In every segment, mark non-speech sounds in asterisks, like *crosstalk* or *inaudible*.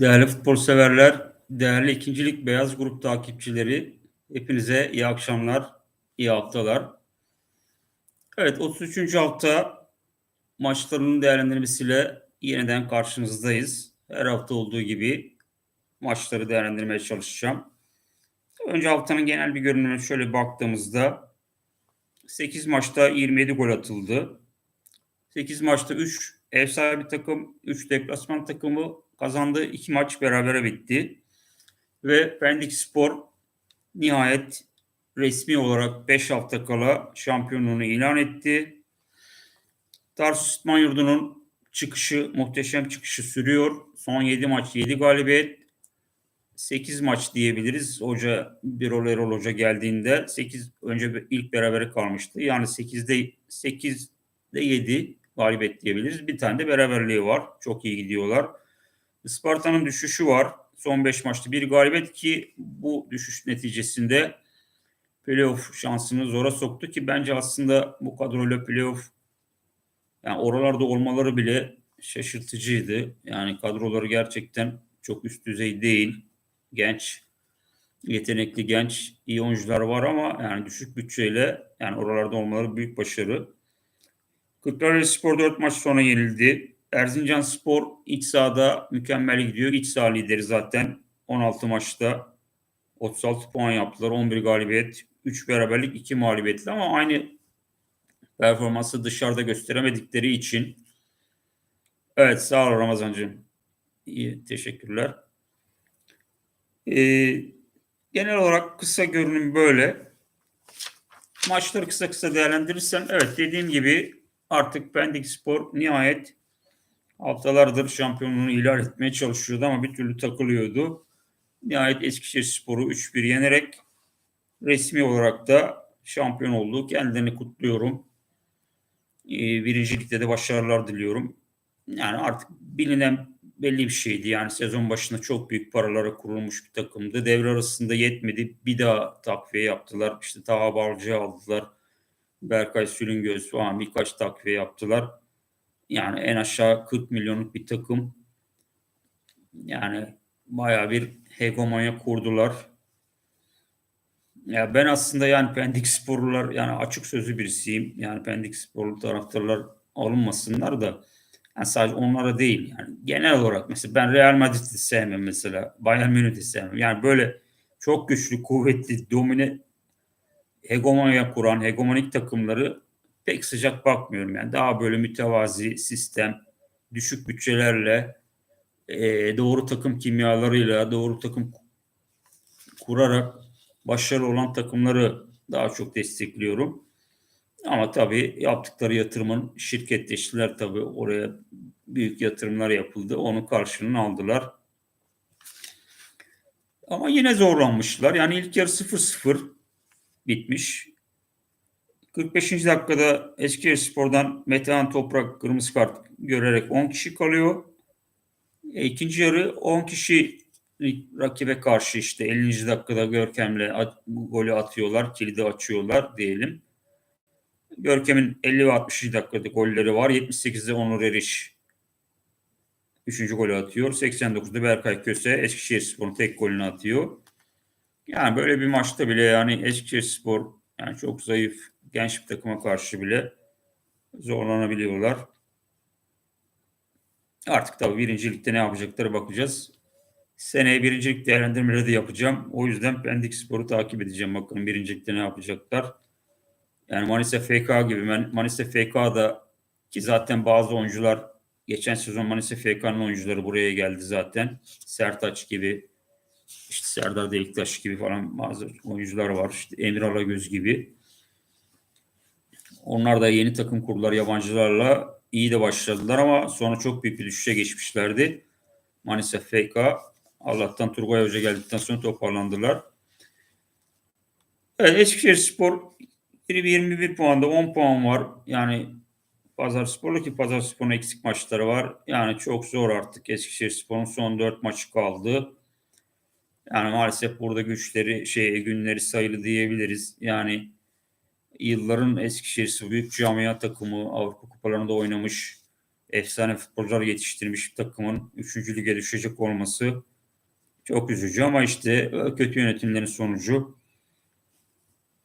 Değerli futbol severler, değerli ikincilik beyaz grup takipçileri, hepinize iyi akşamlar, iyi haftalar. Evet, 33. hafta maçlarının değerlendirmesiyle yeniden karşınızdayız. Her hafta olduğu gibi maçları değerlendirmeye çalışacağım. Önce haftanın genel bir görünümüne şöyle baktığımızda 8 maçta 27 gol atıldı. 8 maçta 3 ev sahibi takım, 3 deplasman takımı kazandı. 2 maç berabere bitti. Ve Pendik Spor nihayet resmi olarak 5 hafta kala şampiyonluğunu ilan etti. Tarsus İtman çıkışı, muhteşem çıkışı sürüyor. Son 7 maç 7 galibiyet. 8 maç diyebiliriz. Hoca Birol Erol Hoca geldiğinde 8 önce ilk berabere kalmıştı. Yani 8'de 8'de 7 galibiyet diyebiliriz. Bir tane de beraberliği var. Çok iyi gidiyorlar. Isparta'nın düşüşü var. Son 5 maçta bir galibiyet ki bu düşüş neticesinde playoff şansını zora soktu ki bence aslında bu kadroyla playoff yani oralarda olmaları bile şaşırtıcıydı. Yani kadroları gerçekten çok üst düzey değil. Genç, yetenekli genç iyi oyuncular var ama yani düşük bütçeyle yani oralarda olmaları büyük başarı. Kırklareli Spor 4 maç sonra yenildi. Erzincan Spor iç sahada mükemmel gidiyor. İç saha lideri zaten 16 maçta 36 puan yaptılar. 11 galibiyet, 3 beraberlik, 2 mağlubiyetli ama aynı performansı dışarıda gösteremedikleri için evet sağ ol Ramazancığım. İyi teşekkürler. Ee, genel olarak kısa görünüm böyle. Maçları kısa kısa değerlendirirsem evet dediğim gibi artık Pendik Spor nihayet haftalardır şampiyonluğunu ilan etmeye çalışıyordu ama bir türlü takılıyordu. Nihayet Eskişehir Spor'u 3-1 yenerek resmi olarak da şampiyon oldu. Kendilerini kutluyorum. Ee, birincilikte de başarılar diliyorum. Yani artık bilinen belli bir şeydi. Yani sezon başında çok büyük paralara kurulmuş bir takımdı. Devre arasında yetmedi. Bir daha takviye yaptılar. İşte Taha Balcı'yı aldılar. Berkay Sülüngöz falan birkaç takviye yaptılar. Yani en aşağı 40 milyonluk bir takım. Yani baya bir hegemonya kurdular. Ya ben aslında yani Pendik sporlular yani açık sözlü birisiyim. Yani Pendik sporlu taraftarlar alınmasınlar da yani sadece onlara değil yani genel olarak mesela ben Real Madrid'i sevmem mesela. Bayern Münih'i sevmem. Yani böyle çok güçlü, kuvvetli, domine hegemonya kuran, hegemonik takımları pek sıcak bakmıyorum. Yani daha böyle mütevazi sistem, düşük bütçelerle, e, doğru takım kimyalarıyla, doğru takım kurarak başarılı olan takımları daha çok destekliyorum. Ama tabii yaptıkları yatırımın şirketleştiler tabii oraya büyük yatırımlar yapıldı. Onun karşılığını aldılar. Ama yine zorlanmışlar. Yani ilk yarı 0-0 bitmiş. 45. dakikada Eskişehir Spor'dan Metehan Toprak kırmızı kart görerek 10 kişi kalıyor. E, ikinci yarı 10 kişi rakibe karşı işte 50. dakikada Görkem'le at, golü atıyorlar, kilidi açıyorlar diyelim. Görkem'in 50 ve 60. dakikada golleri var. 78'de Onur Eriş 3. golü atıyor. 89'da Berkay Köse Eskişehir Spor'un tek golünü atıyor. Yani böyle bir maçta bile yani Eskişehir Spor yani çok zayıf genç bir takıma karşı bile zorlanabiliyorlar. Artık tabii birincilikte ne yapacakları bakacağız. Seneye birincilik değerlendirmeleri de yapacağım. O yüzden Pendik Spor'u takip edeceğim. Bakın birincilikte ne yapacaklar. Yani Manisa FK gibi. Manisa FK'da ki zaten bazı oyuncular geçen sezon Manisa FK'nın oyuncuları buraya geldi zaten. Sertaç gibi işte Serdar Deliktaş gibi falan bazı oyuncular var. İşte Emir Alagöz gibi. Onlar da yeni takım kurdular yabancılarla. iyi de başladılar ama sonra çok büyük bir düşüşe geçmişlerdi. Manisa FK Allah'tan Turgay Hoca geldikten sonra toparlandılar. Evet Eskişehir Spor 21 puanda 10 puan var. Yani Pazar Spor'la ki Pazar Spor'un eksik maçları var. Yani çok zor artık Eskişehir Spor'un son 4 maçı kaldı. Yani maalesef burada güçleri şey günleri sayılı diyebiliriz. Yani yılların Eskişehir büyük camia takımı Avrupa kupalarında oynamış. efsane futbolcular yetiştirmiş takımın 3. lige düşecek olması çok üzücü ama işte kötü yönetimlerin sonucu.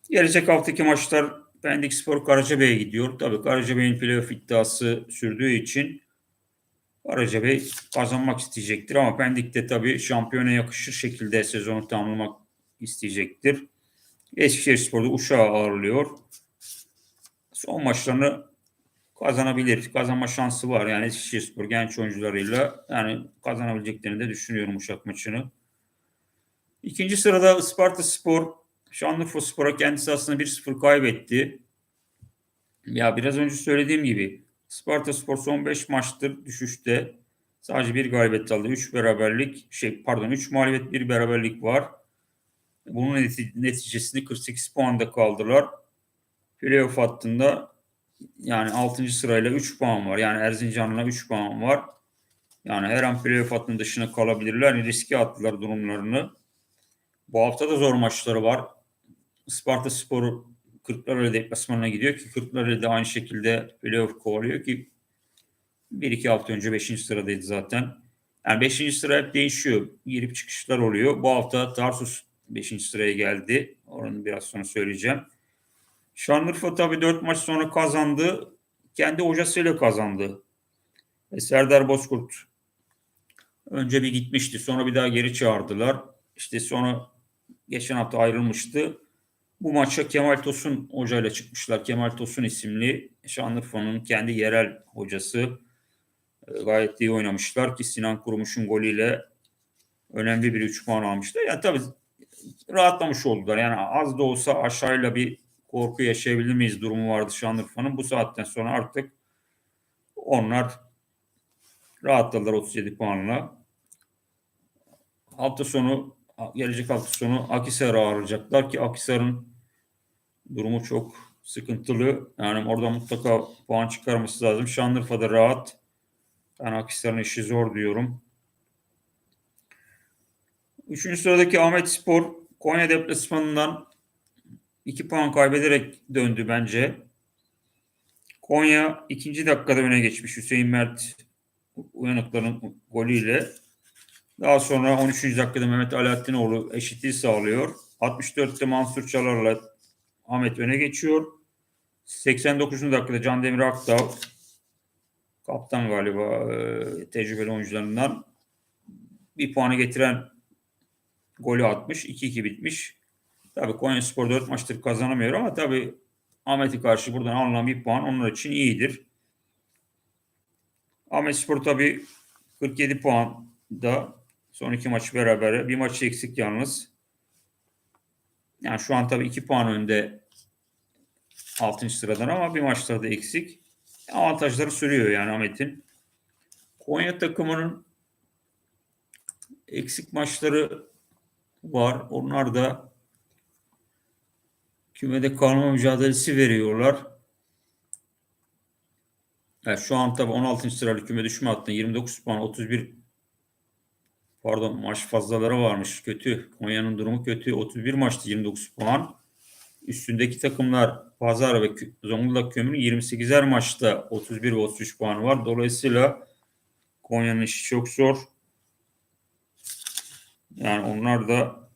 Gelecek haftaki maçlar Pendik Spor Karacabey'e gidiyor. Tabii Karacabey'in playoff iddiası sürdüğü için Karacabey kazanmak isteyecektir ama Pendik de tabii şampiyona yakışır şekilde sezonu tamamlamak isteyecektir. Eskişehir Spor'da Uşak'ı ağırlıyor. Son maçlarını kazanabilir. Kazanma şansı var. Yani Eskişehir Spor genç oyuncularıyla yani kazanabileceklerini de düşünüyorum Uşak maçını. İkinci sırada Isparta Spor Şanlıurfa Spor'a kendisi aslında 1-0 kaybetti. Ya biraz önce söylediğim gibi Sparta Spor son 5 maçtır düşüşte. Sadece bir galibiyet aldı. 3 beraberlik, şey pardon 3 mağlubiyet, bir beraberlik var. Bunun neticesinde 48 puanda kaldılar. Playoff hattında yani 6. sırayla 3 puan var. Yani Erzincan'la 3 puan var. Yani her an playoff hattının dışına kalabilirler. Riske attılar durumlarını. Bu hafta da zor maçları var. Sparta Sporu Kırklareli deplasmanına gidiyor ki Kırklareli de aynı şekilde playoff kovalıyor ki bir iki hafta önce 5. sıradaydı zaten. Yani 5. sıra hep değişiyor. Girip çıkışlar oluyor. Bu hafta Tarsus 5. sıraya geldi. Oranı biraz sonra söyleyeceğim. Şanlıurfa tabii 4 maç sonra kazandı. Kendi hocasıyla kazandı. Ve Serdar Bozkurt önce bir gitmişti. Sonra bir daha geri çağırdılar. İşte sonra geçen hafta ayrılmıştı. Bu maça Kemal Tosun hocayla çıkmışlar. Kemal Tosun isimli Şanlıurfa'nın kendi yerel hocası. E, gayet iyi oynamışlar ki Sinan Kurumuş'un golüyle önemli bir 3 puan almışlar. Yani tabii rahatlamış oldular. Yani az da olsa aşağıyla bir korku yaşayabilir miyiz durumu vardı Şanlıurfa'nın. Bu saatten sonra artık onlar rahatladılar 37 puanla. Hafta sonu gelecek hafta sonu Akisar'ı ağırlayacaklar ki Akisar'ın durumu çok sıkıntılı. Yani orada mutlaka puan çıkarması lazım. Şanlıurfa'da rahat. Ben Akisar'ın işi zor diyorum. Üçüncü sıradaki Ahmet Spor Konya deplasmanından 2 puan kaybederek döndü bence. Konya ikinci dakikada öne geçmiş Hüseyin Mert uyanıkların golüyle. Daha sonra 13. dakikada Mehmet Alaaddinoğlu eşitliği sağlıyor. 64'te Mansur Çalar'la Ahmet öne geçiyor. 89. dakikada Can Demir Akdağ kaptan galiba e, tecrübeli oyuncularından bir puanı getiren golü atmış. 2-2 bitmiş. Tabii Konya Spor 4 maçtır kazanamıyor ama tabii Ahmet'e karşı buradan alınan bir puan onlar için iyidir. Ahmet Spor tabii 47 puan da son iki maç beraber. Bir maç eksik yalnız. Yani şu an tabii 2 puan önde 6. sıradan ama bir maçta da eksik. Avantajları sürüyor yani Ahmet'in. Konya takımının eksik maçları var. Onlar da kümede kalma mücadelesi veriyorlar. Yani şu an tabii 16. sıralı küme düşme hattında 29 puan 31 pardon maç fazlaları varmış. Kötü. Konya'nın durumu kötü. 31 maçta 29 puan. Üstündeki takımlar Pazar ve Zonguldak Kömür'ün 28'er maçta 31 ve 33 puanı var. Dolayısıyla Konya'nın işi çok zor. Yani onlar da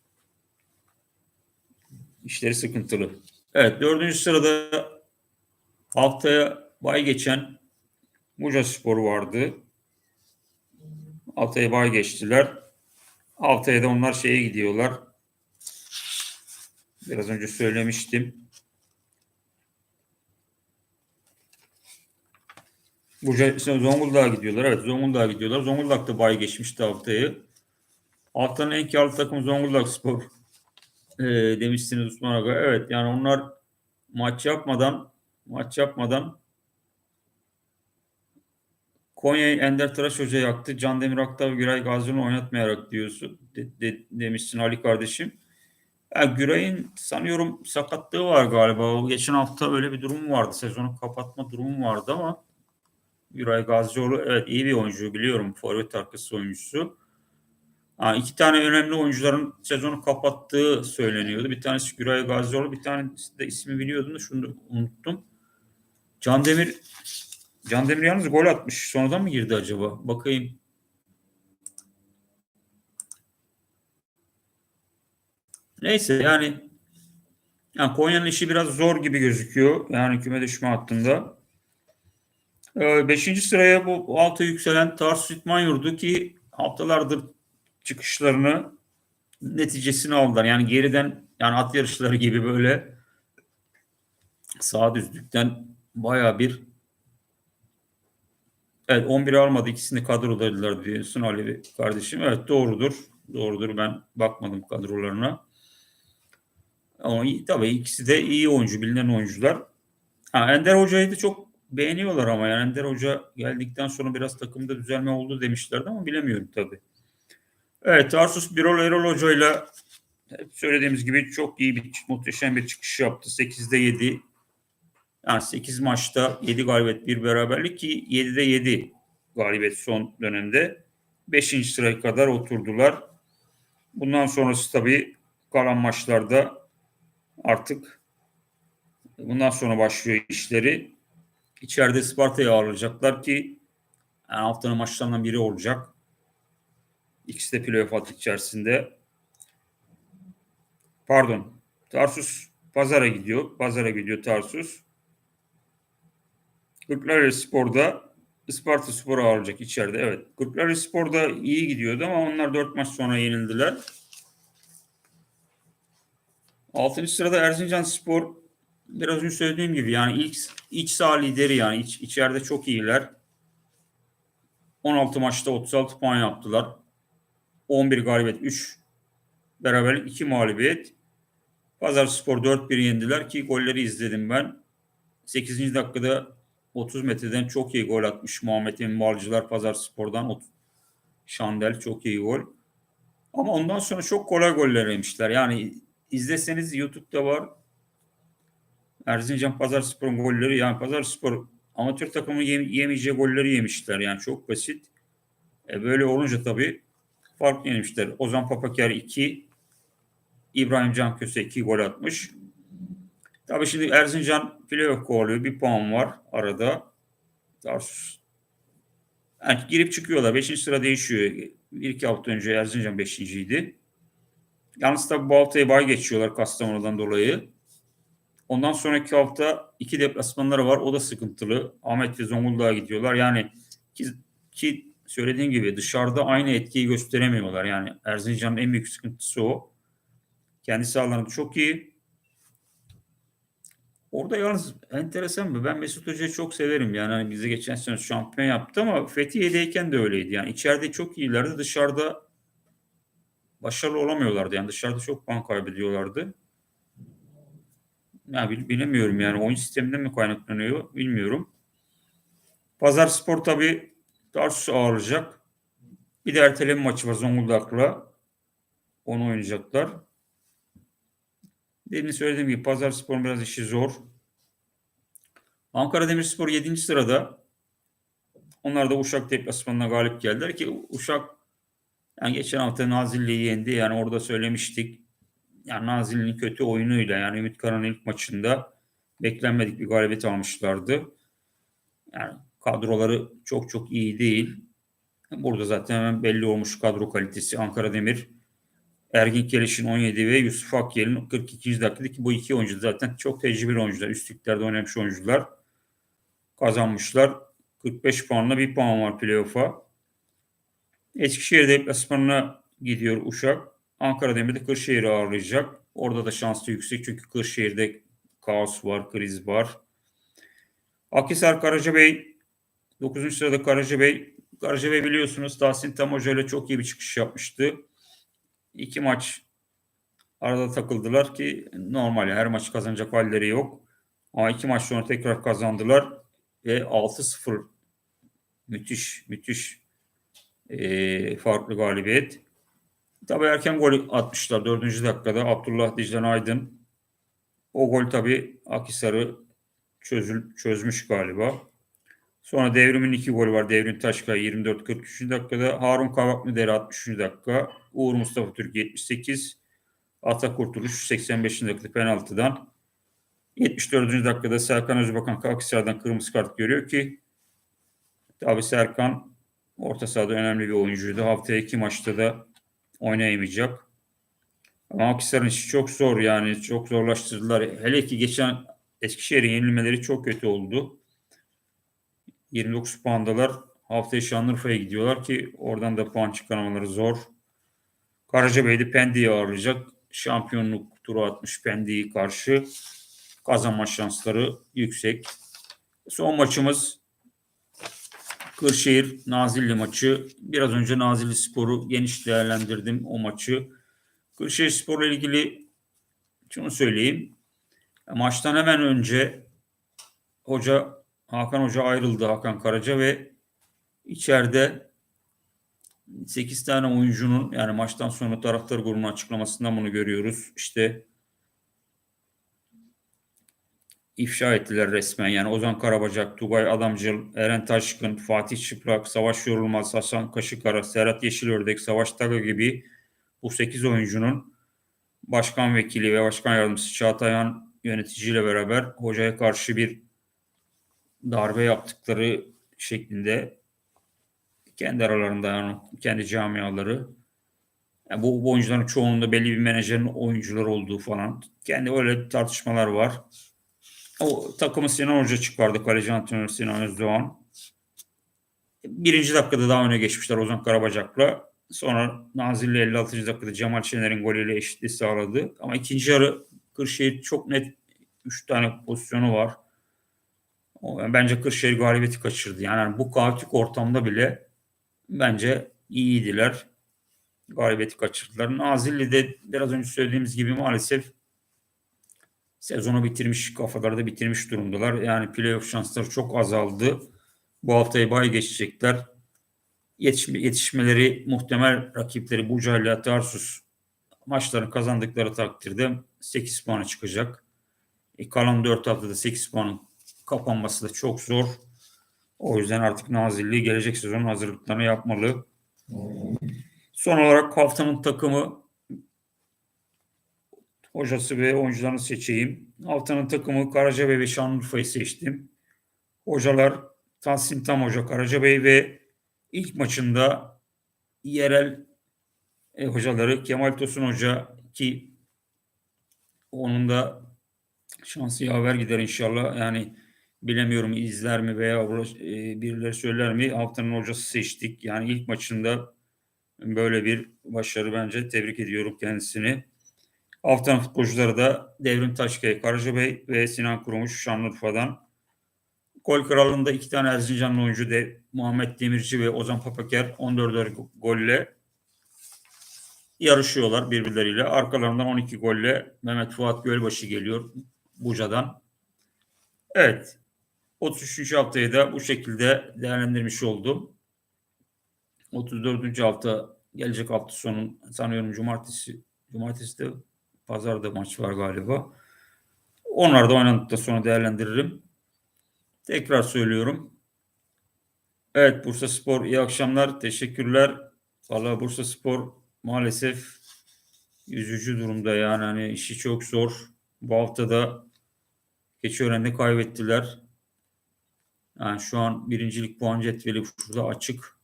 işleri sıkıntılı. Evet dördüncü sırada haftaya bay geçen Muca Spor vardı. Haftaya bay geçtiler. Haftaya da onlar şeye gidiyorlar. Biraz önce söylemiştim. Burca, Zonguldak'a gidiyorlar. Evet Zonguldak'a gidiyorlar. Zonguldak'ta bay geçmişti haftayı. Haftanın en karlı takımı Zonguldak Spor *laughs* e, demişsiniz Osman Aga. Evet yani onlar maç yapmadan maç yapmadan Konya'yı Ender Tıraş Hoca yaktı. Can Demir Aktav Güray Gazi'ni oynatmayarak diyorsun. De, de, demişsin Ali kardeşim. Yani Güray'ın sanıyorum sakatlığı var galiba. O geçen hafta öyle bir durum vardı. Sezonu kapatma durumu vardı ama Güray Gazioğlu evet iyi bir oyuncu biliyorum. Forvet arkası oyuncusu. Ha, iki tane önemli oyuncuların sezonu kapattığı söyleniyordu. Bir tanesi Güray Gazioğlu, bir tanesi de ismi biliyordum da şunu unuttum. Can Demir Can Demir yalnız gol atmış. Sonradan mı girdi acaba? Bakayım. Neyse yani yani Konya'nın işi biraz zor gibi gözüküyor. Yani küme düşme hattında. Ee, beşinci sıraya bu altı yükselen Tarsus İtman Yurdu ki haftalardır çıkışlarını neticesini aldılar. Yani geriden yani at yarışları gibi böyle sağ düzlükten baya bir Evet 11 almadı. ikisini kadrodaydılar diyorsun Alevi kardeşim. Evet doğrudur. Doğrudur. Ben bakmadım kadrolarına. Ama tabii ikisi de iyi oyuncu, bilinen oyuncular. Ha, Ender Hoca'yı da çok beğeniyorlar ama yani Ender Hoca geldikten sonra biraz takımda düzelme oldu demişlerdi ama bilemiyorum tabii. Evet Tarsus Birol Erol Hoca'yla hep söylediğimiz gibi çok iyi bir muhteşem bir çıkış yaptı. 8'de 7 yani 8 maçta 7 galibiyet bir beraberlik ki 7'de 7 galibiyet son dönemde. 5. sıraya kadar oturdular. Bundan sonrası tabii kalan maçlarda artık bundan sonra başlıyor işleri. İçeride Sparta'yı ağırlayacaklar ki yani haftanın maçlarından biri olacak. İkisi de playoff içerisinde. Pardon. Tarsus Pazara gidiyor. Pazara gidiyor Tarsus. Kırklareli Spor'da Isparta Spor'u ağırlayacak içeride. Evet. Kırklareli Spor'da iyi gidiyordu ama onlar dört maç sonra yenildiler. Altıncı sırada Erzincan Spor biraz önce söylediğim gibi yani ilk iç saha lideri yani iç, içeride çok iyiler. 16 maçta 36 puan yaptılar. 11 galibiyet, 3 beraberlik, 2 mağlubiyet. Pazar Spor 4-1 yendiler ki golleri izledim ben. 8. dakikada 30 metreden çok iyi gol atmış Muhammed Emin Balcılar Pazar Spor'dan. Şandel çok iyi gol. Ama ondan sonra çok kolay goller yemişler. Yani izleseniz YouTube'da var. Erzincan Pazar Spor'un golleri yani Pazar Spor amatör takımı yemeyeceği golleri yemişler. Yani çok basit. E böyle olunca tabii fark yemişler. Ozan Papaker 2, İbrahim Can Köse 2 gol atmış. Tabii şimdi Erzincan playoff kovalıyor. Bir puan var arada. Tarsus. Yani girip çıkıyorlar. Beşinci sıra değişiyor. Bir iki hafta önce Erzincan beşinciydi. Yalnız tabii bu haftaya bay geçiyorlar Kastamonu'dan dolayı. Ondan sonraki hafta iki deplasmanları var. O da sıkıntılı. Ahmet ve Zonguldak'a gidiyorlar. Yani ki, ki söylediğim gibi dışarıda aynı etkiyi gösteremiyorlar. Yani Erzincan'ın en büyük sıkıntısı o. Kendi sahalarında çok iyi. Orada yalnız enteresan mı? Ben Mesut Hoca'yı çok severim. Yani hani bizi geçen sene şampiyon yaptı ama Fethiye'deyken de öyleydi. Yani içeride çok iyilerdi. Dışarıda başarılı olamıyorlardı. Yani dışarıda çok puan kaybediyorlardı. Ya bilemiyorum yani oyun sisteminden mi kaynaklanıyor bilmiyorum. Pazar Spor tabii Tarsus ağırlayacak. Bir de erteleme maçı var Zonguldak'la. Onu oynayacaklar. Demin söylediğim gibi Pazar Spor'un biraz işi zor. Ankara Demirspor 7. sırada. Onlar da Uşak deplasmanına galip geldiler ki Uşak yani geçen hafta Nazilli'yi yendi. Yani orada söylemiştik. Yani Nazilli'nin kötü oyunuyla yani Ümit Karan'ın ilk maçında beklenmedik bir galibiyet almışlardı. Yani kadroları çok çok iyi değil. Burada zaten hemen belli olmuş kadro kalitesi. Ankara Demir Ergin Keliş'in 17 ve Yusuf Akyel'in 42. dakikadaki bu iki oyuncu zaten çok tecrübeli oyuncular. Üstlüklerde oynamış oyuncular. Kazanmışlar. 45 puanla bir puan var playoff'a. Eskişehir deplasmanına gidiyor Uşak. Ankara Demir'de Kırşehir'i ağırlayacak. Orada da şanslı yüksek çünkü Kırşehir'de kaos var, kriz var. Akhisar Karacabey 9. sırada Karacabey. Karacabey biliyorsunuz Tahsin Tam Hoca ile çok iyi bir çıkış yapmıştı. İki maç arada takıldılar ki normal her maç kazanacak halleri yok. Ama iki maç sonra tekrar kazandılar ve 6-0 müthiş müthiş e, farklı galibiyet. Tabii erken gol atmışlar 4. dakikada Abdullah Diclen Aydın. O gol tabii Akisar'ı çözül, çözmüş galiba. Sonra devrimin iki golü var. Devrim Taşkaya 24-43. dakikada. Harun Kavaklıdere 63. dakika. Uğur Mustafa Türk 78. Ata Kurtuluş 85. dakikada penaltıdan. 74. dakikada Serkan Özbakan Akhisar'dan kırmızı kart görüyor ki Tabi Serkan orta sahada önemli bir oyuncuydu. Haftaya iki maçta da oynayamayacak. Ama Akhisar'ın işi çok zor yani çok zorlaştırdılar. Hele ki geçen Eskişehir'in yenilmeleri çok kötü oldu. 29 puandalar. Haftaya Şanlıurfa'ya gidiyorlar ki oradan da puan çıkarmaları zor. Karacabey'de Pendik'i ağırlayacak. Şampiyonluk turu atmış Pendik'i karşı. Kazanma şansları yüksek. Son maçımız Kırşehir Nazilli maçı. Biraz önce Nazilli Spor'u geniş değerlendirdim o maçı. Kırşehir Spor'la ilgili şunu söyleyeyim. Maçtan hemen önce hoca Hakan Hoca ayrıldı Hakan Karaca ve içeride 8 tane oyuncunun yani maçtan sonra taraftar grubunun açıklamasından bunu görüyoruz. İşte ifşa ettiler resmen. Yani Ozan Karabacak, Tugay Adamcıl, Eren Taşkın, Fatih Çıplak, Savaş Yorulmaz, Hasan Kaşıkara, Serhat Yeşilördek, Savaş Taga gibi bu 8 oyuncunun başkan vekili ve başkan yardımcısı Çağatayan yöneticiyle beraber hocaya karşı bir darbe yaptıkları şeklinde kendi aralarında yani kendi camiaları yani bu, bu oyuncuların çoğunluğunda belli bir menajerin oyuncular olduğu falan kendi öyle tartışmalar var. O takımı Sinan Hoca çıkardı. Kaleci antrenörü Sinan Özdoğan. Birinci dakikada daha öne geçmişler Ozan Karabacak'la. Sonra Nazilli 56. dakikada Cemal Şener'in golüyle eşitliği sağladı. Ama ikinci yarı Kırşehir çok net 3 tane pozisyonu var. Bence Kırşehir galibiyeti kaçırdı. Yani bu kaotik ortamda bile bence iyiydiler. Galibiyeti kaçırdılar. Nazilli'de biraz önce söylediğimiz gibi maalesef sezonu bitirmiş, kafalarda bitirmiş durumdalar. Yani playoff şansları çok azaldı. Bu haftayı bay geçecekler. Yetişme, yetişmeleri muhtemel rakipleri Buca ile Tarsus maçlarını kazandıkları takdirde 8 puanı çıkacak. E, kalan 4 haftada 8 puanın kapanması da çok zor. O yüzden artık Nazilli gelecek sezonun hazırlıklarını yapmalı. Son olarak haftanın takımı hocası ve oyuncularını seçeyim. Haftanın takımı Karacabey ve Şanlıurfa'yı seçtim. Hocalar Tahsin Tam Hoca Karacabey ve ilk maçında yerel e, hocaları Kemal Tosun Hoca ki onun da şansı yaver gider inşallah. Yani bilemiyorum izler mi veya e, birileri söyler mi haftanın hocası seçtik. Yani ilk maçında böyle bir başarı bence tebrik ediyorum kendisini. Haftanın futbolcuları da Devrim Taşkaya, Karacabey ve Sinan Kurumuş Şanlıurfa'dan. Gol kralında iki tane Erzincanlı oyuncu de Muhammed Demirci ve Ozan Papaker 14'er golle yarışıyorlar birbirleriyle. Arkalarından 12 golle Mehmet Fuat Gölbaşı geliyor Buca'dan. Evet. 33. haftayı da bu şekilde değerlendirmiş oldum. 34. hafta gelecek hafta sonu sanıyorum cumartesi cumartesi de pazarda maç var galiba. Onlar da oynandıktan sonra değerlendiririm. Tekrar söylüyorum. Evet Bursa Spor iyi akşamlar. Teşekkürler. Valla Bursa Spor maalesef yüzücü durumda yani hani işi çok zor. Bu hafta da Keçiören'de kaybettiler. Yani şu an birincilik puan cetveli şurada açık.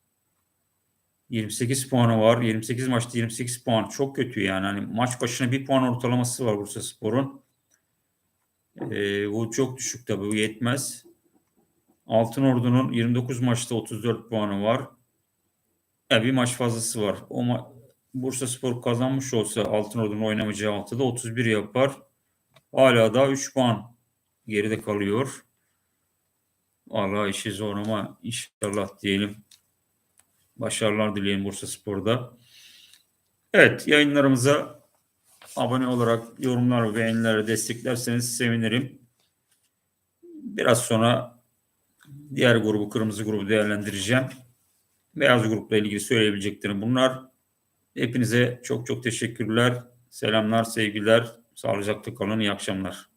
28 puanı var. 28 maçta 28 puan. Çok kötü yani. Hani maç başına bir puan ortalaması var Bursa Spor'un. Ee, bu çok düşük tabii. Bu yetmez. Altın Ordu'nun 29 maçta 34 puanı var. Ya bir maç fazlası var. O ma Bursa Spor kazanmış olsa Altın Ordu'nun oynamayacağı haftada 31 yapar. Hala da 3 puan geride kalıyor. Allah işi zor ama inşallah diyelim. Başarılar dileyelim Bursa Spor'da. Evet yayınlarımıza abone olarak yorumlar ve beğenileri desteklerseniz sevinirim. Biraz sonra diğer grubu kırmızı grubu değerlendireceğim. Beyaz grupla ilgili söyleyebileceklerim bunlar. Hepinize çok çok teşekkürler. Selamlar, sevgiler. Sağlıcakla kalın. İyi akşamlar.